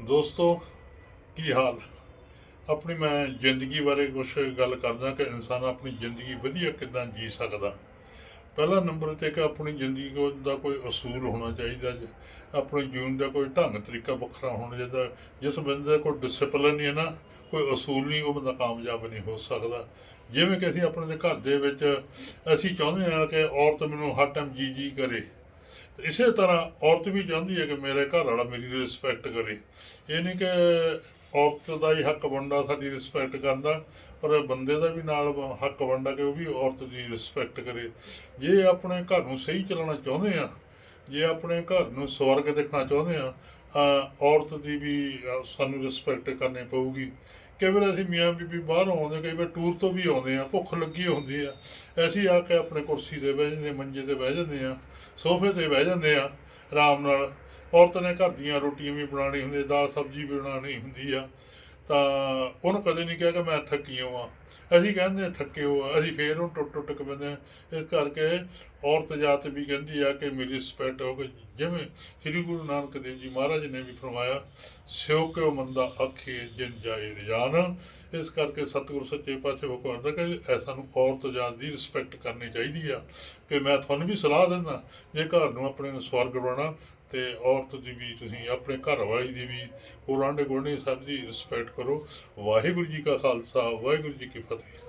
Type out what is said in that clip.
ਦੋਸਤੋ, ਕੀ ਹਾਲ? ਆਪਣੀ ਮੈਂ ਜ਼ਿੰਦਗੀ ਬਾਰੇ ਕੁਝ ਗੱਲ ਕਰਦਾ ਕਿ ਇਨਸਾਨ ਆਪਣੀ ਜ਼ਿੰਦਗੀ ਵਧੀਆ ਕਿਦਾਂ ਜੀ ਸਕਦਾ। ਪਹਿਲਾ ਨੰਬਰ ਤੇ ਕਿ ਆਪਣੀ ਜ਼ਿੰਦਗੀ ਦਾ ਕੋਈ ਅਸੂਲ ਹੋਣਾ ਚਾਹੀਦਾ ਜ- ਆਪਣੇ ਜੀਵਨ ਦਾ ਕੋਈ ਢੰਗ ਤਰੀਕਾ ਵੱਖਰਾ ਹੋਣਾ ਚਾਹੀਦਾ। ਜਿਸ ਬੰਦੇ ਦਾ ਕੋਈ ਡਿਸਪਲਿਨ ਨਹੀਂ ਹੈ ਨਾ, ਕੋਈ ਅਸੂਲ ਨਹੀਂ, ਉਹ ਬੰਦਾ ਕਾਮਯਾਬ ਨਹੀਂ ਹੋ ਸਕਦਾ। ਜਿਵੇਂ ਕਿ ਅਸੀਂ ਆਪਣੇ ਦੇ ਘਰ ਦੇ ਵਿੱਚ, ਅਸੀਂ ਚਾਹੁੰਦੇ ਹਾਂ ਕਿ ਔਰਤ ਮੈਨੂੰ ਹਰ ਟਾਈਮ ਜੀ ਜੀ ਕਰੇ। ਇਸੇ ਤਰ੍ਹਾਂ ਔਰਤ ਵੀ ਚਾਹੁੰਦੀ ਹੈ ਕਿ ਮੇਰੇ ਘਰ ਵਾਲਾ ਮੇਰੀ ਰਿਸਪੈਕਟ ਕਰੇ। ਇਹ ਨਹੀਂ ਕਿ ਔਰਤ ਦਾ ਹੀ ਹੱਕ ਬਣਦਾ, ਸਾਡੀ ਰਿਸਪੈਕਟ ਕਰਦਾ, ਪਰ ਬੰਦੇ ਦਾ ਵੀ ਨਾਲ ਹੱਕ ਬਣਦਾ ਕਿ ਉਹ ਵੀ ਔਰਤ ਦੀ ਰਿਸਪੈਕਟ ਕਰੇ। ਜੇ ਆਪਣੇ ਘਰ ਨੂੰ ਸਹੀ ਚਲਾਉਣਾ ਚਾਹੁੰਦੇ ਆ, ਜੇ ਆਪਣੇ ਘਰ ਨੂੰ ਸਵਰਗ ਦੇਖਣਾ ਚਾਹੁੰਦੇ ਆ ਔਰਤ ਦੀ ਵੀ ਸਾਨੂੰ ਰਿਸਪੈਕਟ ਕਰਨੀ ਪਊਗੀ। ਕਈ ਵਾਰ ਅਸੀਂ ਮੀਆਂ ਬੀਬੀ ਬਾਹਰ ਆਉਂਦੇ ਕਈ ਵਾਰ ਟੂਰ ਤੋਂ ਵੀ ਆਉਂਦੇ ਆ ਭੁੱਖ ਲੱਗੀ ਹੁੰਦੀ ਆ। ਅਸੀਂ ਆ ਕੇ ਆਪਣੇ ਕੁਰਸੀ ਤੇ ਬਹਿ ਜਾਂਦੇ ਮੰਜੇ ਤੇ ਬਹਿ ਜਾਂਦੇ ਆ ਸੋਫੇ ਤੇ ਬਹਿ ਜਾਂਦੇ ਆ ਆਰਾਮ ਨਾਲ। ਔਰਤ ਨੇ ਘਰ ਦੀਆਂ ਰੋਟੀਆਂ ਵੀ ਬਣਾਉਣੀ ਹੁੰਦੀ, ਦਾਲ ਸਬਜ਼ੀ ਵੀ ਬਣਾਉਣੀ ਹੁੰਦੀ ਆ। ਤਾਂ ਉਹਨੂੰ ਕਦੇ ਨਹੀਂ ਕਿਹਾ ਕਿ ਮੈਂ ਥੱਕੀ ਹਾਂ ਅਸੀਂ ਕਹਿੰਦੇ ਹਾਂ, ਥੱਕੇ ਹੋ ਅਸੀਂ ਫੇਰ ਉਹਨੂੰ ਟੁੱਟ ਟੁੱਟ ਕੇ ਬੰਦੇ ਇਸ ਕਰਕੇ ਔਰਤ ਜਾਤ ਵੀ ਕਹਿੰਦੀ ਆ ਕਿ ਮੇਰੀ ਰਿਸਪੈਕਟ ਹੋ ਗਈ। ਜਿਵੇਂ ਸ੍ਰੀ ਗੁਰੂ ਨਾਨਕ ਦੇਵ ਜੀ ਮਹਾਰਾਜ ਨੇ ਵੀ ਫਰਮਾਇਆ ਸਿਓ ਕਿਉ ਮੰਦਾ ਆਖੇ ਜਿਨ ਜਾਏ ਰਜਾਨ? ਇਸ ਕਰਕੇ ਸਤਿਗੁਰ ਸੱਚੇ ਪਾਤਸ਼ਾਹ ਭਗਵਾਨ ਦਾ ਕਿ ਇਹ ਸਾਨੂੰ ਔਰਤ ਜਾਤ ਦੀ ਰਿਸਪੈਕਟ ਕਰਨੀ ਚਾਹੀਦੀ ਆ ਕਿ ਮੈਂ ਤੁਹਾਨੂੰ ਵੀ ਸਲਾਹ ਦਿੰਦਾ, ਜੇ ਘਰ ਨੂੰ ਆਪਣੇ ਨੂੰ ਸਵਰਗ ਬਣਾਉਣਾ, ਤੇ ਔਰਤ ਦੀ ਵੀ ਤੁਸੀਂ ਆਪਣੇ ਘਰ ਵਾਲੀ ਦੀ ਵੀ ਹੋਰ ਆਂਢੇ ਗੁਆਂਢੀ ਸਭ ਦੀ ਰਿਸਪੈਕਟ ਕਰੋ। ਵਾਹਿਗੁਰੂ ਜੀ ਕਾ ਖਾਲਸਾ, ਵਾਹਿਗੁਰੂ ਜੀ ਕੀ ਫਤਿਹ।